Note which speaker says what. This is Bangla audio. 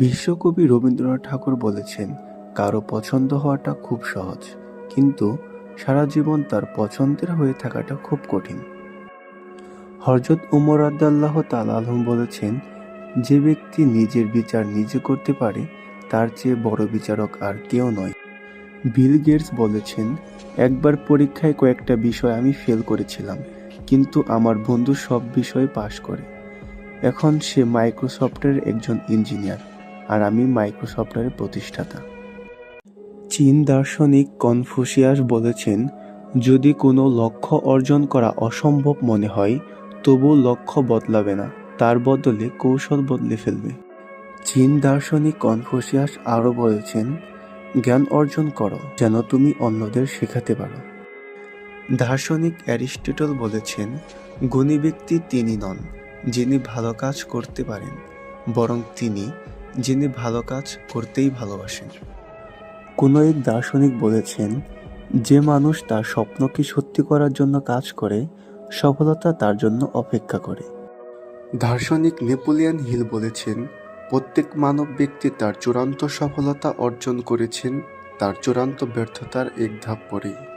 Speaker 1: বিশ্বকবি রবীন্দ্রনাথ ঠাকুর বলেছেন, কারও পছন্দ হওয়াটা খুব সহজ, কিন্তু সারা জীবন তার পছন্দের হয়ে থাকাটা খুব কঠিন। হরজত উমর আদাল্লাহ তালাহম বলেছেন, যে ব্যক্তি নিজের বিচার নিজে করতে পারে, তার চেয়ে বড় বিচারক আর কেউ নয়। বিল গেটস বলেছেন, একবার পরীক্ষায় কয়েকটা বিষয় আমি ফেল করেছিলাম, কিন্তু আমার বন্ধু সব বিষয়ে পাশ করে। এখন সে মাইক্রোসফটের একজন ইঞ্জিনিয়ার। আর আমি মাইক্রোসফটের প্রতিষ্ঠাতা। চীন দার্শনিক কনফুসিয়াস বলেছেন, যদি কোনো লক্ষ্য অর্জন করা অসম্ভব মনে হয়, তবু লক্ষ্য বদলাবে না, তার বদলে কৌশল বদলে ফেলবে। চীন দার্শনিক কনফুসিয়াস আরও বলেছেন, জ্ঞান অর্জন করো, যেন তুমি অন্যদের শেখাতে পারো। দার্শনিক অ্যারিস্টটল বলেছেন, গুণী ব্যক্তি তিনি নন, যিনি ভালো কাজ করতে পারেন, বরং তিনি যিনি ভালো কাজ করতেই ভালোবাসেন। কোনো এক দার্শনিক বলেছেন, যে মানুষ তার স্বপ্নকে সত্যি করার জন্য কাজ করে, সফলতা তার জন্য অপেক্ষা করে। দার্শনিক নেপোলিয়ান হিল বলেছেন, প্রত্যেক মানব ব্যক্তি তার চূড়ান্ত সফলতা অর্জন করেছেন, তার চূড়ান্ত ব্যর্থতার এক ধাপ পরেই।